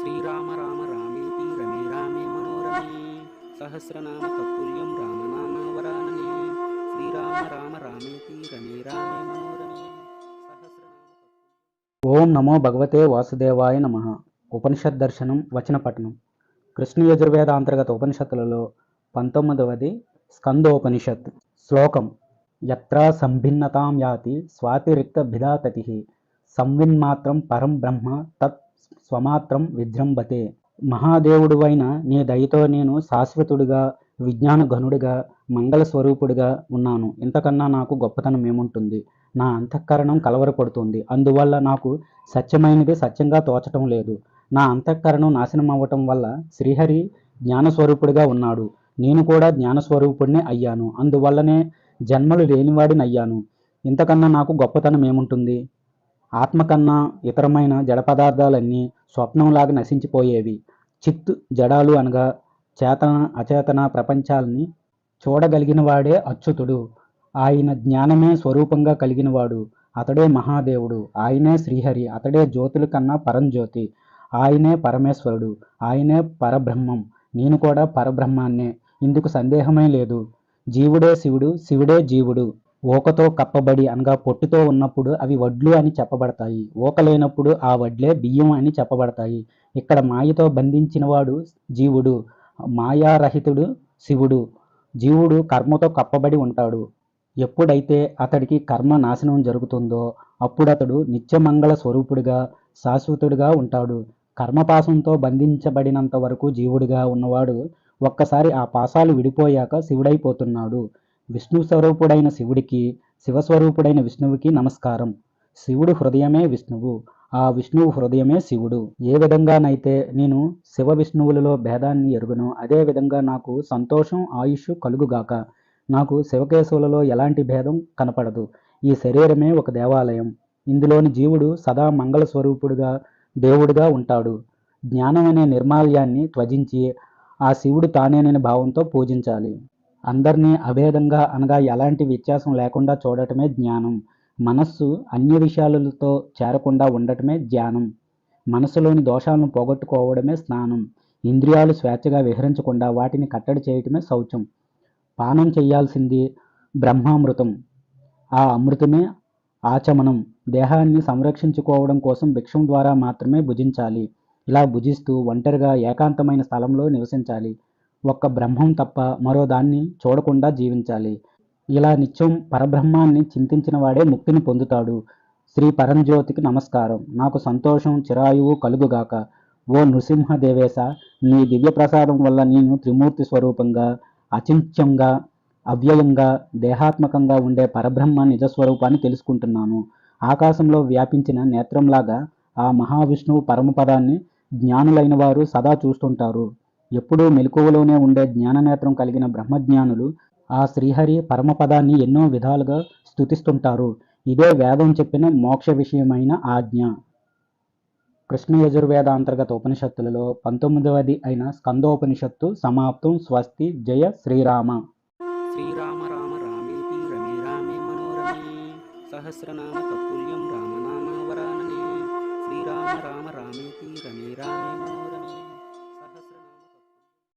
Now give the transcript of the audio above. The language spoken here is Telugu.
శ్రీరామ రామ రామేతి రమే రామే మనోరమే సహస్రనామ తత్తుల్యం రామనామ వరాననే శ్రీరామ రామ రామేతి రమే రామే మనోరమే ఓం నమో భగవతే వాసుదేవాయ నమ। ఉపనిషత్ దర్శనం వచన పఠనం కృష్ణ యజుర్వేద అంతర్గత ఉపనిషత్తులలో పంతొమ్మిదవది స్కందోపనిషత్ శ్లోకం. ఎత్ర సంభిన్నతాం యాతి స్వాతిరిక్త భిదాతతి। సంవిన్మాత్రం పరం బ్రహ్మ తత్ స్వమాత్రం విజృంభతే. మహాదేవుడువైన నీ దయతో నేను శాశ్వతుడిగా విజ్ఞాన ఘనుడిగా మంగళ స్వరూపుడిగా ఉన్నాను. ఇంతకన్నా నాకు గొప్పతనం ఏముంటుంది? నా అంతఃకరణం కలవరపడుతుంది. అందువల్ల నాకు సత్యమైనది సత్యంగా తోచటం లేదు. నా అంతఃకరణం నాశనం అవ్వటం వల్ల శ్రీహరి జ్ఞానస్వరూపుడిగా ఉన్నాడు. నేను కూడా జ్ఞానస్వరూపుడినే అయ్యాను. అందువల్లనే జన్మలు లేనివాడిని అయ్యాను ఇంతకన్నా నాకు గొప్పతనం ఏముంటుంది? ఆత్మ కన్నా ఇతరమైన జడ పదార్థాలన్నీ స్వప్నంలాగా నశించిపోయేవి. చిత్ జడాలు అనగా చేతన అచేతన ప్రపంచాలని చూడగలిగినవాడే అచ్యుతుడు. ఆయన జ్ఞానమే స్వరూపంగా కలిగినవాడు. అతడే మహాదేవుడు. ఆయనే శ్రీహరి. అతడే జ్యోతుల కన్నా పరంజ్యోతి. ఆయనే పరమేశ్వరుడు. ఆయనే పరబ్రహ్మం. నేను కూడా పరబ్రహ్మాన్నే. ఇందుకు సందేహమే లేదు. జీవుడే శివుడు శివుడే జీవుడు. ఓకతో కప్పబడి అనగా పొట్టుతో ఉన్నప్పుడు అవి వడ్లు అని చెప్పబడతాయి. ఓక లేనప్పుడు ఆ వడ్లే బియ్యం అని చెప్పబడతాయి. ఇక్కడ మాయతో బంధించినవాడు జీవుడు మాయారహితుడు శివుడు. జీవుడు కర్మతో కప్పబడి ఉంటాడు. ఎప్పుడైతే అతడికి కర్మ నాశనం జరుగుతుందో అప్పుడతడు నిత్యమంగళ స్వరూపుడిగా శాశ్వతుడిగా ఉంటాడు. కర్మపాసంతో బంధించబడినంత వరకు జీవుడిగా ఉన్నవాడు ఒక్కసారి ఆ పాసాలు విడిపోయాక శివుడైపోతున్నాడు. విష్ణు స్వరూపుడైన శివుడికి శివస్వరూపుడైన విష్ణువుకి నమస్కారం. శివుడు హృదయమే విష్ణువు ఆ విష్ణువు హృదయమే శివుడు. ఏ విధంగానైతే నేను శివ విష్ణువులలో భేదాన్ని ఎరుగునో అదే విధంగా నాకు సంతోషం ఆయుష్ కలుగుగాక. నాకు శివకేశవులలో ఎలాంటి భేదం కనపడదు. ఈ శరీరమే ఒక దేవాలయం. ఇందులోని జీవుడు సదా మంగళ స్వరూపుడుగా దేవుడిగా ఉంటాడు. జ్ఞానం అనే నిర్మాల్యాన్ని త్వజించి ఆ శివుడు తానేనని భావంతో పూజించాలి. అందరినీ అభేదంగా అనగా ఎలాంటి వ్యత్యాసం లేకుండా చూడటమే జ్ఞానం. మనస్సు అన్య విషయాలతో చేరకుండా ఉండటమే ధ్యానం. మనసులోని దోషాలను పోగొట్టుకోవడమే స్నానం. ఇంద్రియాలు స్వేచ్ఛగా విహరించకుండా వాటిని కట్టడి చేయటమే శౌచం. పానం చేయాల్సింది బ్రహ్మామృతం. ఆ అమృతమే ఆచమనం. దేహాన్ని సంరక్షించుకోవడం కోసం భిక్షం ద్వారా మాత్రమే భుజించాలి. ఇలా భుజిస్తూ ఒంటరిగా ఏకాంతమైన స్థలంలో నివసించాలి. ఒక్క బ్రహ్మం తప్ప మరో దాన్ని చూడకుండా జీవించాలి. ఇలా నిత్యం పరబ్రహ్మాన్ని చింతించిన వాడే ముక్తిని పొందుతాడు. శ్రీ పరంజ్యోతికి నమస్కారం. నాకు సంతోషం చిరాయువు కలుగుగాక. ఓ నృసింహదేవేశ నీ దివ్య ప్రసాదం వల్ల నేను త్రిమూర్తి స్వరూపంగా అచింత్యంగా అవ్యయంగా దేహాత్మకంగా ఉండే పరబ్రహ్మ నిజస్వరూపాన్ని తెలుసుకుంటున్నాను. ఆకాశంలో వ్యాపించిన నేత్రంలాగా ఆ మహావిష్ణువు పరమపదాన్ని జ్ఞానులైన వారు సదా చూస్తుంటారు. ఎప్పుడూ మెలకువలోనే ఉండే జ్ఞాననేత్రం కలిగిన బ్రహ్మజ్ఞానులు ఆ శ్రీహరి పరమపదాన్ని ఎన్నో విధాలుగా స్తుతిస్తుంటారు. ఇదే వేదం చెప్పిన మోక్ష విషయమైన ఆజ్ఞ. కృష్ణ యజుర్వేద అంతర్గత ఉపనిషత్తులలో పంతొమ్మిదవది అయిన స్కందోపనిషత్తు సమాప్తం. స్వస్తి. జయ శ్రీరామ. శ్రీరామ రామ రామేతి రమే రామే మనోరమే. సహస్రనామ